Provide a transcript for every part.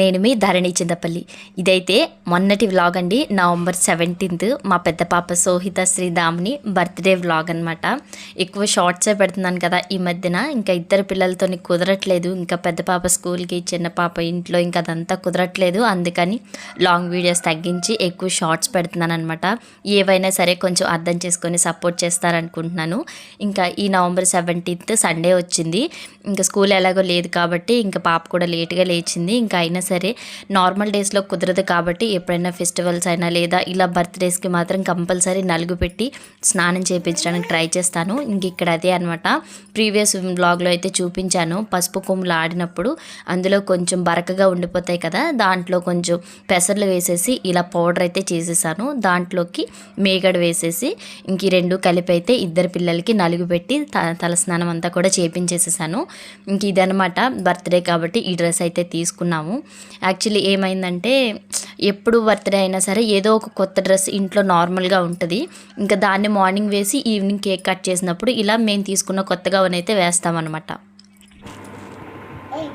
నేను మీ ధరణి చింతపల్లి. ఇదైతే మొన్నటి వ్లాగ్ అండి. నవంబర్ సెవెంటీన్త్ మా పెద్ద పాప సోహిత శ్రీధామ్ని బర్త్డే వ్లాగ్ అనమాట ఎక్కువ షార్ట్సే పెడుతున్నాను కదా ఈ మధ్యన. ఇంకా ఇద్దరు పిల్లలతో కుదరట్లేదు. ఇంకా పెద్ద పాప స్కూల్కి చిన్న పాప ఇంట్లో ఇంకా అదంతా కుదరట్లేదు. అందుకని లాంగ్ వీడియోస్ తగ్గించి ఎక్కువ షార్ట్స్ పెడుతున్నాను అనమాట ఏవైనా సరే కొంచెం అర్థం చేసుకొని సపోర్ట్ చేస్తారనుకుంటున్నాను. ఇంకా ఈ నవంబర్ సెవెంటీన్త్ సండే వచ్చింది. ఇంకా స్కూల్ ఎలాగో లేదు కాబట్టి ఇంకా పాప కూడా లేట్గా లేచింది. ఇంకా అయినా సరే నార్మల్ డేస్లో కుదరదు కాబట్టి ఎప్పుడైనా ఫెస్టివల్స్ అయినా లేదా ఇలా బర్త్డేస్కి మాత్రం కంపల్సరీ నలుగు పెట్టి స్నానం చేయించడానికి ట్రై చేస్తాను. ఇంక ఇక్కడ అదే అనమాట ప్రీవియస్ బ్లాగ్లో అయితే చూపించాను. పసుపు కొమ్ములు ఆడినప్పుడు అందులో కొంచెం బరకగా ఉండిపోతాయి కదా దాంట్లో కొంచెం పెసర్లు వేసేసి ఇలా పౌడర్ అయితే చేసేసాను. దాంట్లోకి మేగడ వేసేసి ఇంక రెండు కలిపి అయితే ఇద్దరు పిల్లలకి నలుగు పెట్టి త తలస్నానం అంతా కూడా చేపించేసేసాను. ఇంక ఇదనమాట బర్త్డే కాబట్టి ఈ డ్రెస్ అయితే తీసుకున్నాము. యాక్చువల్లీ ఏమైందంటే ఎప్పుడు బర్త్డే అయినా సరే ఏదో ఒక కొత్త డ్రెస్ ఇంట్లో నార్మల్గా ఉంటుంది. ఇంకా దాన్ని మార్నింగ్ వేసి ఈవినింగ్ కేక్ కట్ చేసినప్పుడు ఇలా మేము తీసుకున్న కొత్తగా అయితే వేస్తామన్నమాట. Hey,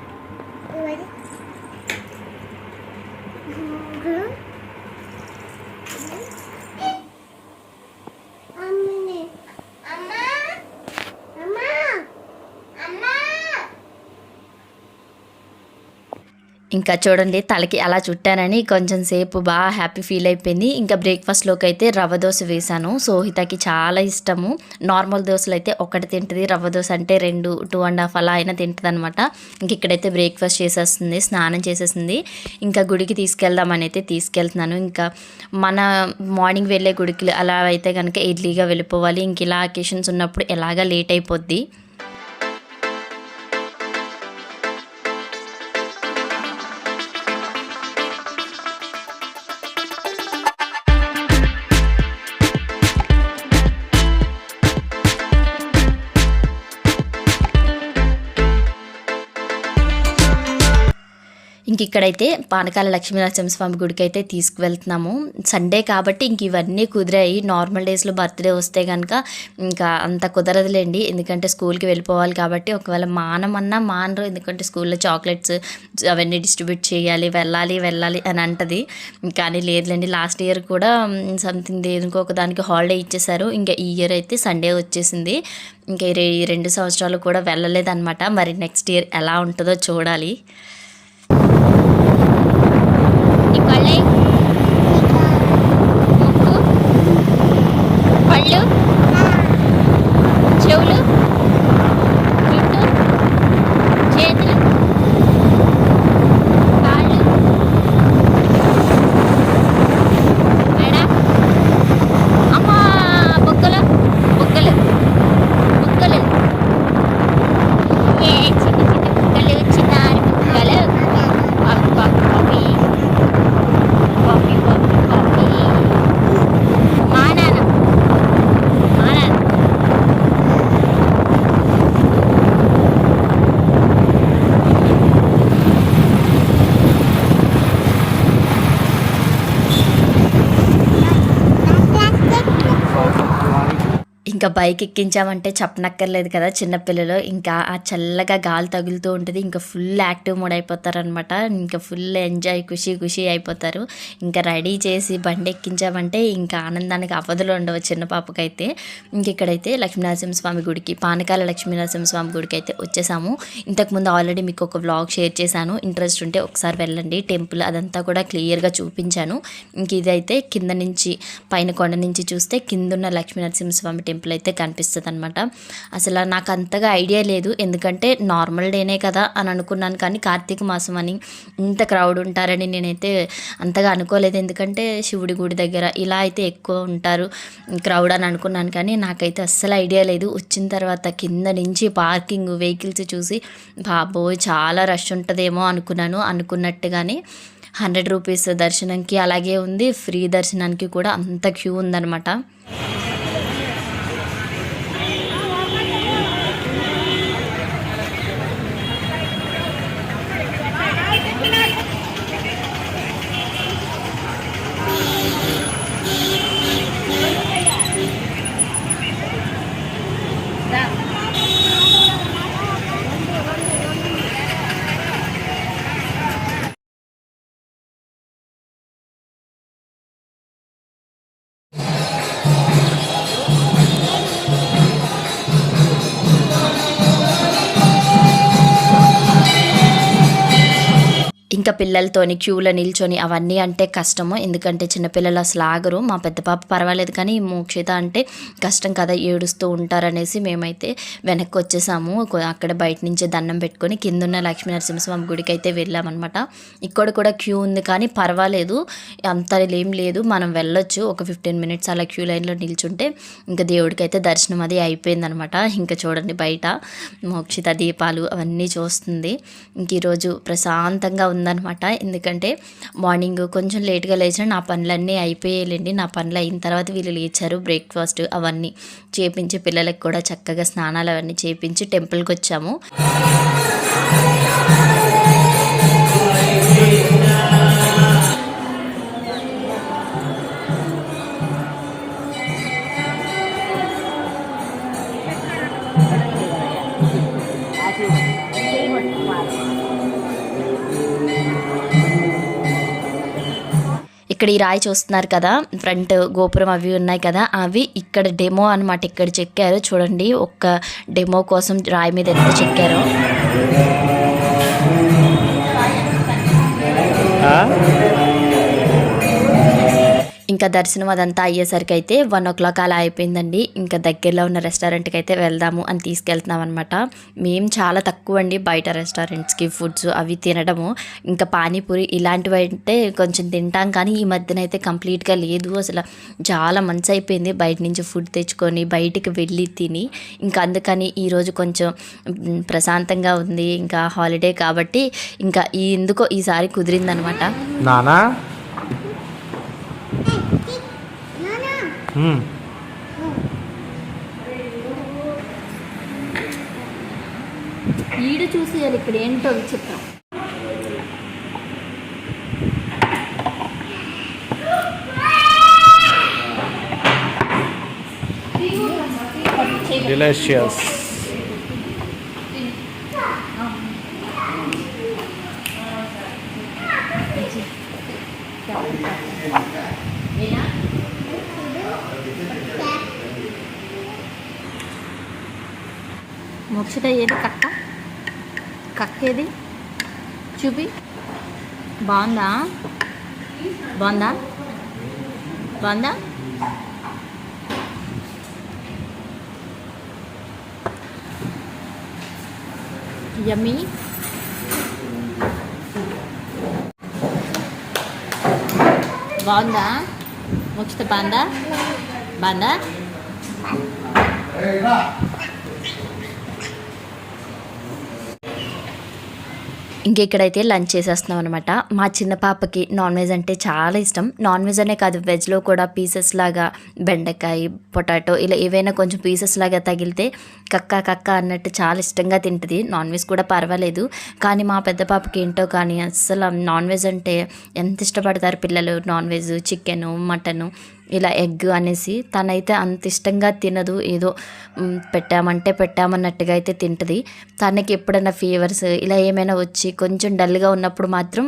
ఇంకా చూడండి తలకి అలా చుట్టానని కొంచెం సేపు బాగా హ్యాపీ ఫీల్ అయిపోయింది. ఇంకా బ్రేక్ఫాస్ట్లోకి అయితే రవ్వ దోశ వేశాను. సోహితకి చాలా ఇష్టము. నార్మల్ దోశలు అయితే ఒకటి తింటుంది రవ్వ దోశ అంటే రెండు టూ అండ్ హాఫ్ అలా అయినా తింటుంది అనమాట ఇంక ఇక్కడైతే బ్రేక్ఫాస్ట్ చేసేస్తుంది స్నానం చేసేసింది ఇంకా గుడికి తీసుకెళ్దామని అయితే తీసుకెళ్తున్నాను. ఇంకా మన మార్నింగ్ వెళ్ళే గుడికి అలా అయితే కనుక ఎర్లీగా వెళ్ళిపోవాలి. ఇంక ఇలా అకేషన్స్ ఉన్నప్పుడు ఎలాగా లేట్ అయిపోద్ది? ఇంక ఇక్కడైతే పానకాల లక్ష్మీనరసింహస్వామి గుడికి అయితే తీసుకువెళ్తున్నాము. సండే కాబట్టి ఇంక ఇవన్నీ కుదిరాయి. నార్మల్ డేస్లో బర్త్డే వస్తే కనుక ఇంకా అంత కుదరదులేండి. ఎందుకంటే స్కూల్కి వెళ్ళిపోవాలి కాబట్టి ఒకవేళ మానమన్నా మానరు. ఎందుకంటే స్కూల్లో చాక్లెట్స్ అవన్నీ డిస్ట్రిబ్యూట్ చేయాలి వెళ్ళాలి వెళ్ళాలి అని అంటది. కానీ లేదులేండి. లాస్ట్ ఇయర్ కూడా సంథింగ్ దేనికో ఒక దానికి హాలిడే ఇచ్చేశారు. ఇంకా ఈ ఇయర్ అయితే సండే వచ్చేసింది. ఇంకా ఈ ఈ రెండు సంవత్సరాలు కూడా వెళ్ళలేదన్నమాట. మరి నెక్స్ట్ ఇయర్ ఎలా ఉంటుందో చూడాలి. నీ ఇంకా బైక్ ఎక్కించామంటే చెప్పనక్కర్లేదు కదా చిన్నపిల్లలు ఇంకా ఆ చల్లగా గాలి తగులుతూ ఉంటుంది. ఇంకా ఫుల్ యాక్టివ్ మూడ్ అయిపోతారనమాట ఇంకా ఫుల్ ఎంజాయ్ ఖుషి ఖుషి అయిపోతారు. ఇంకా రెడీ చేసి బండి ఎక్కించామంటే ఇంకా ఆనందానికి అవధులు ఉండవు చిన్న పాపకైతే. ఇంక ఇక్కడైతే లక్ష్మీనరసింహస్వామి గుడికి పానకాల లక్ష్మీనరసింహస్వామి గుడికి అయితే వచ్చేసాము. ఇంతకుముందు ఆల్రెడీ మీకు ఒక వ్లాగ్ షేర్ చేశాను. ఇంట్రెస్ట్ ఉంటే ఒకసారి వెళ్ళండి. టెంపుల్ అదంతా కూడా క్లియర్గా చూపించాను. ఇంక ఇదైతే కింద నుంచి పైన కొండ నుంచి చూస్తే కిందున్న లక్ష్మీనరసింహస్వామి టెంపుల్ అయితే కనిపిస్తుంది అనమాట అసలు నాకు అంతగా ఐడియా లేదు. ఎందుకంటే నార్మల్ డేనే కదా అని అనుకున్నాను. కానీ కార్తీక మాసం అని ఇంత క్రౌడ్ ఉంటారని నేనైతే అంతగా అనుకోలేదు. ఎందుకంటే శివుడి గుడి దగ్గర ఇలా అయితే ఎక్కువ ఉంటారు క్రౌడ్ అని అనుకున్నాను. కానీ నాకైతే అస్సలు ఐడియా లేదు. వచ్చిన తర్వాత కింద నుంచి పార్కింగ్ వెహికల్స్ చూసి బాబోయ్ చాలా రష్ ఉంటుందేమో అనుకున్నాను. అనుకున్నట్టుగానే హండ్రెడ్ రూపీస్ దర్శనంకి అలాగే ఉంది. ఫ్రీ దర్శనానికి కూడా అంత క్యూ ఉందన్నమాట. ఇంకా పిల్లలతోని క్యూలో నిల్చొని అవన్నీ అంటే కష్టము. ఎందుకంటే చిన్నపిల్లలు అసలు ఆగరు. మా పెద్ద పాప పర్వాలేదు కానీ మోక్షిత అంటే కష్టం కదా ఏడుస్తూ ఉంటారనేసి మేమైతే వెనక్కి వచ్చేసాము అక్కడ బయట నుంచి దండం పెట్టుకొని కింద ఉన్న లక్ష్మీ నరసింహస్వామి గుడికి అయితే వెళ్ళామన్నమాట. ఇక్కడ కూడా క్యూ ఉంది కానీ పర్వాలేదు. అంత ఏం లేదు. మనం వెళ్ళొచ్చు. ఒక ఫిఫ్టీన్ మినిట్స్ అలా క్యూ లైన్లో నిల్చుంటే ఇంకా దేవుడికి అయితే దర్శనం అది అయిపోయిందనమాట ఇంకా చూడండి బయట మోక్షిత దీపాలు అవన్నీ చూస్తుంది. ఇంక ఈరోజు ప్రశాంతంగా ఉన్న ఉందనమాట ఎందుకంటే మార్నింగ్ కొంచెం లేట్గా లేచిన నా పనులన్నీ అయిపోయాయండి నా పనులు అయిన తర్వాత వీళ్ళు లేచారు. బ్రేక్ఫాస్ట్ అవన్నీ చేపించి పిల్లలకు కూడా చక్కగా స్నానాలు అవన్నీ చేపించి టెంపుల్కి వచ్చాము. ఇక్కడ ఈ రాయి చూస్తున్నారు కదా ఫ్రంట్ గోపురం అవి ఉన్నాయి కదా అవి ఇక్కడ డెమో అనమాట ఇక్కడ చెక్కారు. చూడండి ఒక్క డెమో కోసం రాయి మీద ఎంత చెక్కారో. ఇంకా దర్శనం అదంతా అయ్యేసరికి అయితే వన్ ఓ క్లాక్ అలా అయిపోయిందండి. ఇంకా దగ్గరలో ఉన్న రెస్టారెంట్కి అయితే వెళ్దాము అని తీసుకెళ్తున్నాం అనమాట మేము చాలా తక్కువ అండి బయట రెస్టారెంట్స్కి ఫుడ్స్ అవి తినడము. ఇంకా పానీపూరి ఇలాంటివి అంటే కొంచెం తింటాం కానీ ఈ మధ్యన అయితే కంప్లీట్గా లేదు అసలు. చాలా మంచి అయిపోయింది బయట నుంచి ఫుడ్ తెచ్చుకొని బయటికి వెళ్ళి తిని. ఇంకా అందుకని ఈరోజు కొంచెం ప్రశాంతంగా ఉంది. ఇంకా హాలిడే కాబట్టి ఇంకా ఎందుకో ఈసారి కుదిరిందనమాట నానా నానా హ్మ్. ఈడు చూసేయాలి ఇక్కడ ఏంటో విచిత్రం. Delicious. మోక్షిత ఏది కక్క కక్క ఏది చూపి. బాగుందా? బాగుందా? బాగుందా? యమ్మీ. బాగుందా? మోక్షిత బాగుందా బాగుందా ఇంకెక్కడైతే లంచ్ చేసేస్తున్నాం అనమాట మా చిన్న పాపకి నాన్ వెజ్ అంటే చాలా ఇష్టం. నాన్ వెజ్ అనే కాదు వెజ్లో కూడా పీసెస్ లాగా బెండకాయ పొటాటో ఇలా ఏవైనా కొంచెం పీసెస్ లాగా తగిలితే కక్క కక్క అన్నట్టు చాలా ఇష్టంగా తింటుంది. నాన్ వెజ్ కూడా పర్వాలేదు. కానీ మా పెద్ద పాపకి ఏంటో కానీ అస్సలు నాన్ వెజ్ అంటే ఎంత ఇష్టపడతారు పిల్లలు? నాన్ వెజ్ చికెను మటను ఇలా ఎగ్ అనేసి తనైతే అంత ఇష్టంగా తినదు. ఏదో పెట్టామంటే పెట్టామన్నట్టుగా అయితే తింటుంది. తనకి ఎప్పుడైనా ఫీవర్స్ ఇలా ఏమైనా వచ్చి కొంచెం డల్గా ఉన్నప్పుడు మాత్రం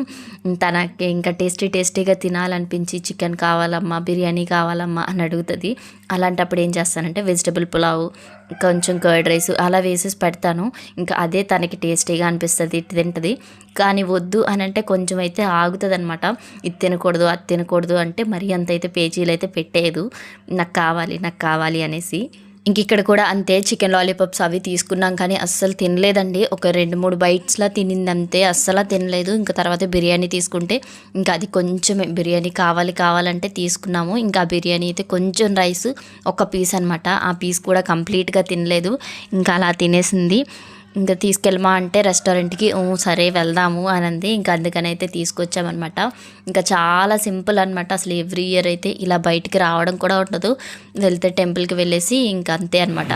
తనకి ఇంకా టేస్టీ టేస్టీగా తినాలనిపించి చికెన్ కావాలమ్మా బిర్యానీ కావాలమ్మా అని అడుగుతుంది. అలాంటప్పుడు ఏం చేస్తానంటే వెజిటబుల్ పులావ్ కొంచెం కర్డ్ రైస్ అలా వేసేసి పెడతాను. ఇంకా అదే తనకి టేస్టీగా అనిపిస్తుంది ఇటు తింటుంది. కానీ వద్దు అని అంటే కొంచెం అయితే ఆగుతుంది అనమాట ఇది తినకూడదు అది తినకూడదు అంటే మరీ అంత అయితే పేజీలు అయితే పెట్టేయదు. నాకు కావాలి నాకు కావాలి అనేసి. ఇంక ఇక్కడ కూడా అంతే చికెన్ లాలీపాప్స్ అవి తీసుకున్నాం కానీ అస్సలు తినలేదండి. ఒక రెండు మూడు బైట్స్లా తినింది అంతే అస్సలు తినలేదు. ఇంకా తర్వాత బిర్యానీ తీసుకుంటే ఇంకా అది కొంచెం బిర్యానీ కావాలి కావాలంటే తీసుకున్నాము. ఇంకా బిర్యానీ అయితే కొంచెం రైస్ ఒక పీస్ అనమాట ఆ పీస్ కూడా కంప్లీట్గా తినలేదు. ఇంకా అలా తినేసింది. ఇంకా తీసుకెళ్ళమా అంటే రెస్టారెంట్కి సరే వెళ్దాము అని అంది ఇంకా అందుకని అయితే తీసుకొచ్చామన్నమాట. ఇంకా చాలా సింపుల్ అనమాట అసలు ఎవ్రీ ఇయర్ అయితే ఇలా బయటికి రావడం కూడా ఉండదు. వెళ్తే టెంపుల్కి వెళ్ళేసి ఇంకా అంతే అనమాట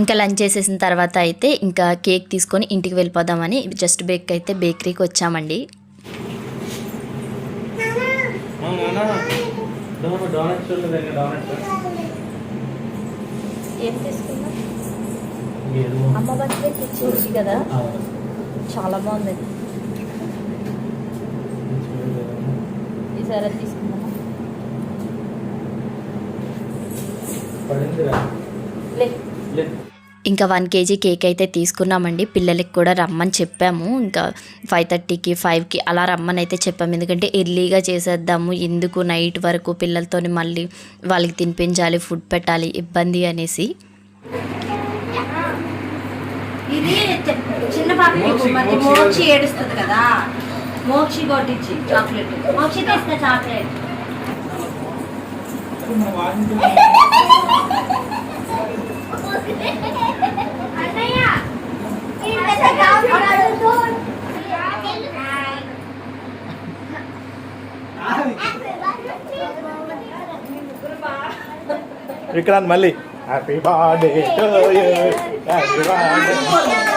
ఇంకా లంచ్ చేసేసిన తర్వాత అయితే ఇంకా కేక్ తీసుకొని ఇంటికి వెళ్ళిపోదామని జస్ట్ బేక్ అయితే బేకరీకి వచ్చామండి. అమ్మ కదా చాలా బాగుంది. ఈసారి ఇంకా వన్ కేజీ కేక్ అయితే తీసుకున్నామండి. పిల్లలకి కూడా రమ్మని చెప్పాము. ఇంకా ఫైవ్ థర్టీకి ఫైవ్కి అలా రమ్మని అయితే చెప్పాము. ఎందుకంటే ఎర్లీగా చేసేద్దాము. ఎందుకు నైట్ వరకు పిల్లలతోని మళ్ళీ వాళ్ళకి తినిపించాలి ఫుడ్ పెట్టాలి ఇబ్బంది అనేసి. ఇది చిన్న పాపకి మరి మోక్షి ఏడుస్తుంది కదా. మోక్షి కొట్టించి చాక్లెట్. మోక్షి తెస్తా చాక్లెట్ అన్నయ్య ఈ పెద్ద కాదు విక్రాంత్ మళ్ళీ. Happy birthday to you happy birthday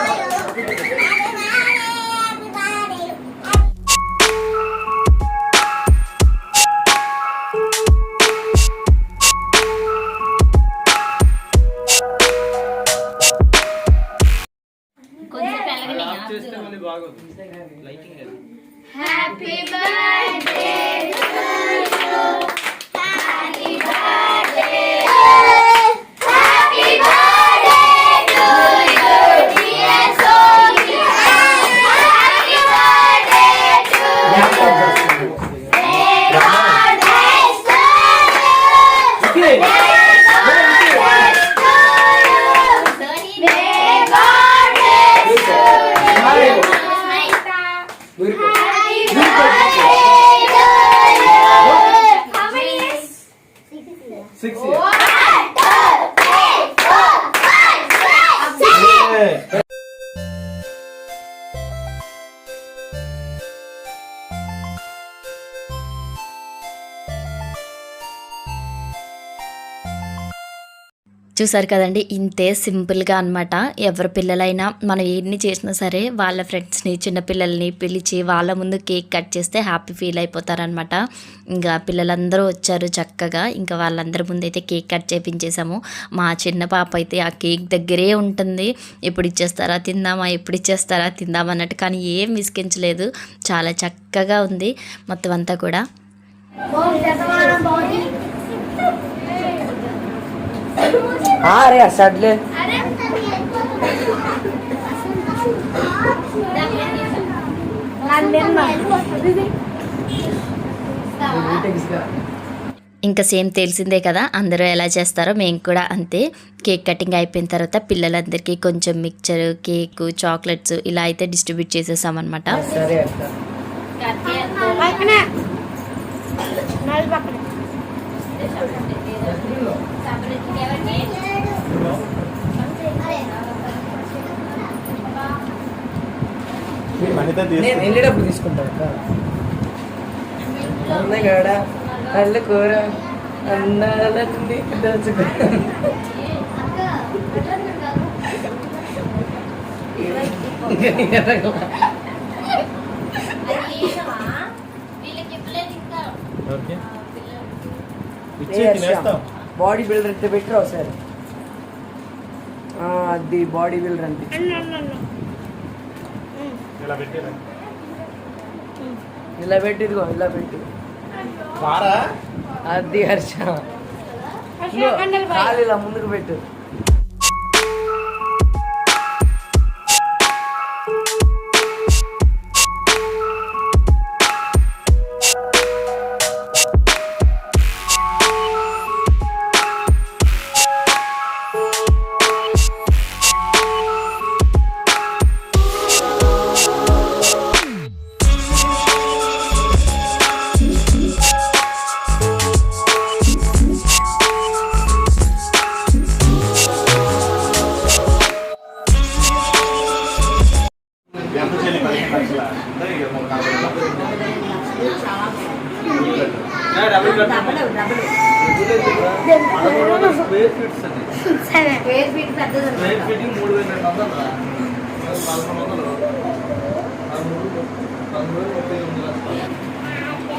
చూసారు కదండి ఇంతే సింపుల్గా అనమాట ఎవరి పిల్లలైనా మనం ఎన్ని చేసినా సరే వాళ్ళ ఫ్రెండ్స్ని చిన్నపిల్లల్ని పిలిచి వాళ్ళ ముందు కేక్ కట్ చేస్తే హ్యాపీ ఫీల్ అయిపోతారనమాట ఇంకా పిల్లలందరూ వచ్చారు చక్కగా. ఇంకా వాళ్ళందరి ముందు అయితే కేక్ కట్ చేపించేసాము. మా చిన్న పాప అయితే ఆ కేక్ దగ్గరే ఉంటుంది. ఎప్పుడు ఇచ్చేస్తారా తిందామా ఎప్పుడు ఇచ్చేస్తారా తిందామా అన్నట్టు కానీ ఏం విసిగించలేదు. చాలా చక్కగా ఉంది మొత్తం అంతా కూడా. అరే అసలు ఇంకా సేమ్ తెలిసిందే కదా అందరూ ఎలా చేస్తారో మేము కూడా అంతే. కేక్ కటింగ్ అయిపోయిన తర్వాత పిల్లలందరికీ కొంచెం మిక్చర్ కేక్ చాక్లెట్స్ ఇలా అయితే డిస్ట్రిబ్యూట్ చేసేసాం అనమాట నేను తీసుకుంటా వెళ్ళేటప్పుడు తీసుకుంటాను కాడ అల్ల కూర అన్నాలన్నీ దోచుకో ఓకే. ఇచ్చి తినేస్తాం. బాడీ బిల్డర్ అంటే పెట్టరు ఒకసారి. ఆ, అది బాడీ బిల్డర్ అంటే ఇలా పెట్టి ఇదిగో ఇలా పెట్టు. అది హర్ష. కాలు ఇలా ముందుకు పెట్టు.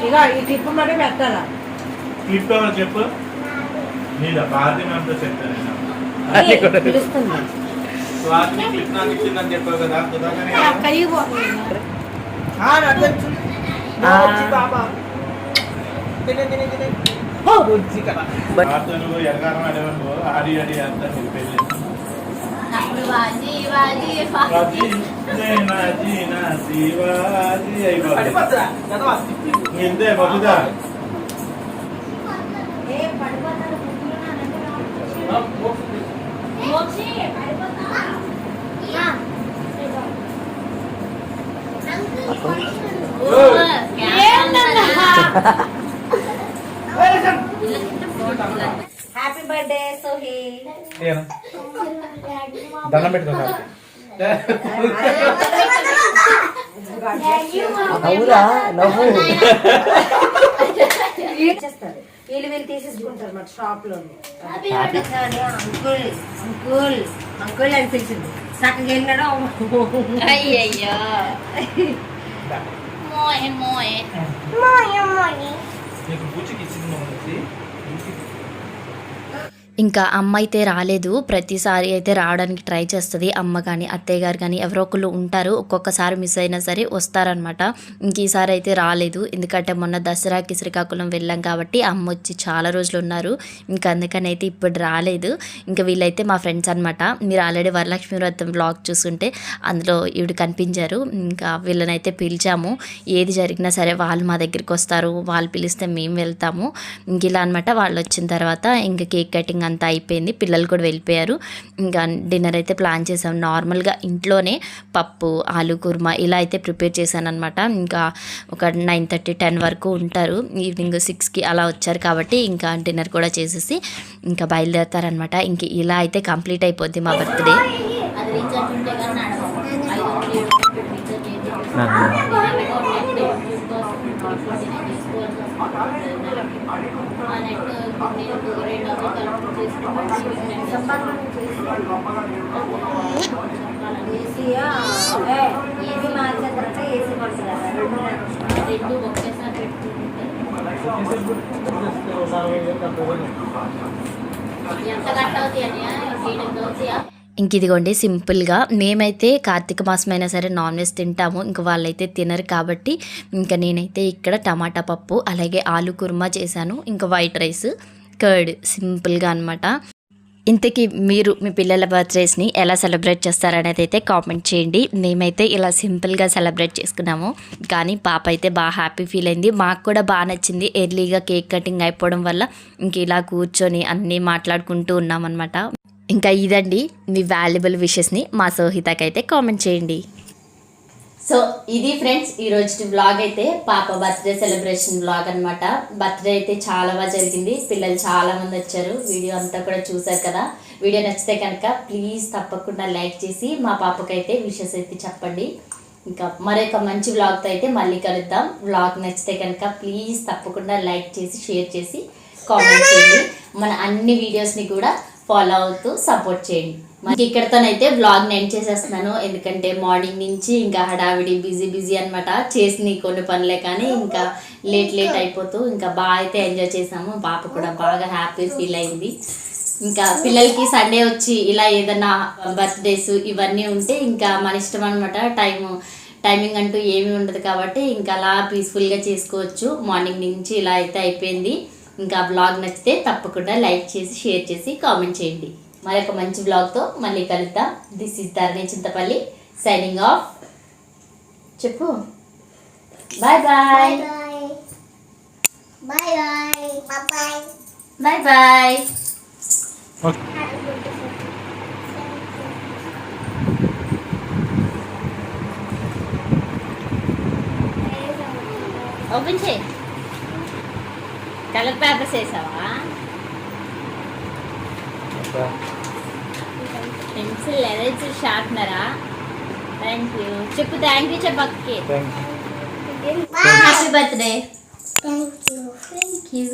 ఇక ఈ టిప్ మరి పెట్టాలా టిప్ ఏమో చెప్పు? నీళ్ళ బాధ్యం అంతా చెప్తాను పిలుస్తుంది స్వాతి క్లిప్ నాకు ఇచ్చిందని కదా కుదరగానే ఆ తినే తినే తినే. ఇంతే బతుదా ఏ ఆ, మోక్షం తీసు. మోక్షి పడిపోతా హ్యాపీ బర్త్డే సోహి? దండం పెట్టుకో సార్ అవురా నవ్వు. చేస్తారు. వీళ్ళు వీళ్ళు తీసేసుకుంటారు మన షాప్లో అంకుల్ అంకుల్ అంకుల్ అని పిలిచింది. సగం వెళ్ళాడు. అయ్యయ్యో. మోయ్ మోయ్. నీకు బూచికి ఇచ్చింది మమ్మల్ని బూచికి ఇంకా అమ్మ అయితే రాలేదు. ప్రతిసారి అయితే రావడానికి ట్రై చేస్తుంది. అమ్మ కానీ అత్తయ్య గారు కానీ ఎవరో ఒకళ్ళు ఉంటారు. ఒక్కొక్కసారి మిస్ అయినా సరే వస్తారనమాట ఇంక ఈసారి అయితే రాలేదు. ఎందుకంటే మొన్న దసరాకి శ్రీకాకుళం వెళ్ళాం కాబట్టి అమ్మ వచ్చి చాలా రోజులు ఉన్నారు. ఇంకా అందుకని అయితే ఇప్పుడు రాలేదు. ఇంకా వీళ్ళైతే మా ఫ్రెండ్స్ అనమాట మీరు ఆల్రెడీ వరలక్ష్మి వ్రతం బ్లాగ్ చూస్తుంటే అందులో ఈవిడ కనిపించారు. ఇంకా వీళ్ళనైతే పిలిచాము. ఏది జరిగినా సరే వాళ్ళు మా దగ్గరికి వస్తారు. వాళ్ళు పిలిస్తే మేము వెళ్తాము. ఇంక ఇలా అనమాట వాళ్ళు వచ్చిన తర్వాత ఇంకా కేక్ కటింగ్ అంతా అయిపోయింది. పిల్లలు కూడా వెళ్ళిపోయారు. ఇంకా డిన్నర్ అయితే ప్లాన్ చేసాం. నార్మల్గా ఇంట్లోనే పప్పు ఆలు కుర్మా ఇలా అయితే ప్రిపేర్ చేశాను అనమాట ఇంకా ఒక నైన్ థర్టీ టెన్ వరకు ఉంటారు. ఈవినింగ్ సిక్స్కి అలా వచ్చారు కాబట్టి ఇంకా డిన్నర్ కూడా చేసేసి ఇంకా బయలుదేరతారనమాట ఇంక ఇలా అయితే కంప్లీట్ అయిపోద్ది మా బర్త్డే అది రీఛార్జ్ ఉంటే కానీ నడవదు ఐదు వందలు ఏడు వందలు రీఛార్జ్ చేసి ఆ నెట్ నేను రెండు వందలు ఏసీయా ఏసీ రెండు ఒకేసారి పెట్టుకుంటే ఎంత కట్ అవుతాయి ఇంక ఇదిగోండి సింపుల్గా మేమైతే కార్తీక మాసం అయినా సరే నాన్ వెజ్ తింటాము. ఇంకా వాళ్ళైతే తినరు కాబట్టి ఇంకా నేనైతే ఇక్కడ టమాటా పప్పు అలాగే ఆలు కుర్మా చేశాను. ఇంకా వైట్ రైస్. కర్డ్ సింపుల్గా అనమాట ఇంతకీ మీరు మీ పిల్లల బర్త్డేస్ని ఎలా సెలబ్రేట్ చేస్తారనేది అయితే కామెంట్ చేయండి. మేమైతే ఇలా సింపుల్గా సెలబ్రేట్ చేసుకున్నాము. కానీ పాప అయితే బాగా హ్యాపీ ఫీల్ అయింది. మాకు కూడా బాగా నచ్చింది. ఎర్లీగా కేక్ కటింగ్ అయిపోవడం వల్ల ఇంక ఇలా కూర్చొని అన్నీ మాట్లాడుకుంటూ ఉన్నామన్నమాట. ఇంకా ఇదండి మీ వాల్యుబుల్ విషెస్ని మా సోహితకైతే కామెంట్ చేయండి. సో ఇది ఫ్రెండ్స్ ఈ రోజు బ్లాగ్ అయితే పాప బర్త్డే సెలబ్రేషన్ బ్లాగ్ అన్నమాట. బర్త్డే అయితే చాలా బాగా జరిగింది. పిల్లలు చాలా మంది వచ్చారు. వీడియో అంతా కూడా చూసారు కదా. వీడియో నచ్చితే కనుక ప్లీజ్ తప్పకుండా లైక్ చేసి మా పాపకైతే విషెస్ అయితే చెప్పండి. ఇంకా మరొక మంచి వ్లాగ్తో అయితే మళ్ళీ కలుద్దాం. వ్లాగ్ నచ్చితే కనుక ప్లీజ్ తప్పకుండా లైక్ చేసి షేర్ చేసి కామెంట్ చేయండి. మన అన్ని వీడియోస్ని కూడా ఫాలో అవుతూ సపోర్ట్ చేయండి. మనకి ఇక్కడతోనైతే బ్లాగ్ నేను చేసేస్తున్నాను. ఎందుకంటే మార్నింగ్ నుంచి ఇంకా హడావిడి బిజీ బిజీ అనమాట చేసిన కొన్ని పనులే కానీ ఇంకా లేట్ లేట్ అయిపోతూ ఇంకా బాగా అయితే ఎంజాయ్ చేసాము. పాప కూడా బాగా హ్యాపీ ఫీల్ అయింది. ఇంకా పిల్లలకి సండే వచ్చి ఇలా ఏదైనా బర్త్డేస్ ఇవన్నీ ఉంటే ఇంకా మన ఇష్టం అనమాట టైం టైమింగ్ అంటూ ఏమీ ఉండదు కాబట్టి ఇంకా అలా పీస్ఫుల్గా చేసుకోవచ్చు. మార్నింగ్ నుంచి ఇలా అయితే అయిపోయింది. ఇంకా బ్లాగ్ నచ్చితే తప్పకుండా లైక్ చేసి షేర్ చేసి కామెంట్ చేయండి. మరొక మంచి బ్లాగ్తో మళ్ళీ కలుద్దాం. This is Dharani Chintapalli signing off చెప్పు. Bye bye. Bye bye. Bye bye open చేయి. కలర్ పేపర్స్ వేసావా పెన్సిల్ ఎరేజర్ షార్ప్నరా థ్యాంక్ యూ చెప్పు thank you చెప్పక్కి happy birthday. Thank you Thank you.